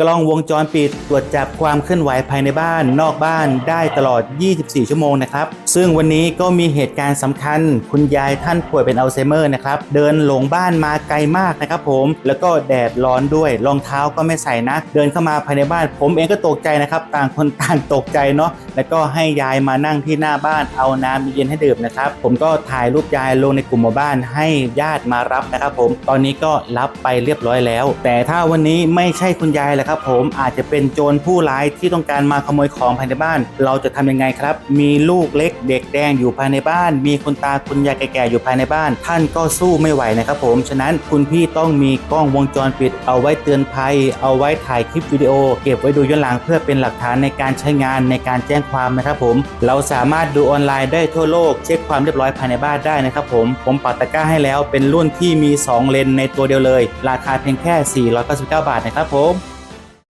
กล้องวงจรปิดตรวจจับความเคลื่อนไหวภายในบ้านนอกบ้านได้ตลอด 24 ชั่วโมงนะครับ ซึ่งวันนี้ก็มีเหตุการณ์สำคัญ คุณยายท่านป่วยเป็นอัลไซเมอร์นะครับ เดินหลงบ้านมาไกลมากนะครับผม แล้วก็แดดร้อนด้วย รองเท้าก็ไม่ใส่นะ เดินเข้ามาภายในบ้าน ผมเองก็ตกใจนะครับ ต่างคนต่างตกใจเนาะ แล้วก็ให้ยายมานั่งที่หน้าบ้าน เอาน้ำเย็นให้ดื่มนะครับ ผมก็ถ่ายรูปยายลงในกลุ่มหมู่บ้านให้ญาติมารับนะครับผม ตอนนี้ก็รับไปเรียบร้อยแล้ว แต่ถ้าวันนี้ไม่ใช่คุณยายแหละครับผมอาจจะเป็นโจรผู้ร้ายที่ต้องการมาขโมยของภายในบ้าน เราจะทำยังไงครับ มีลูกเล็กเด็กแดงอยู่ภายในบ้าน มีคุณตาคุณยายแก่ๆอยู่ภายในบ้าน ท่านก็สู้ไม่ไหวนะครับผมฉะนั้นคุณพี่ต้องมีกล้องวงจรปิด เอาไว้เตือนภัย เอาไว้ถ่ายคลิปวิดีโอ เก็บไว้ดูย้อนหลังเพื่อเป็นหลักฐานในการใช้งานในการแจ้งความนะครับผม เราสามารถดูออนไลน์ได้ทั่วโลกเช็คความเรียบร้อยภายในบ้านได้นะครับผมผมปักตะกร้าให้แล้วเป็นรุ่นที่มี 2 เลนในตัวเดียวเลย ราคาเพียงแค่ 499 บาทนะครับผม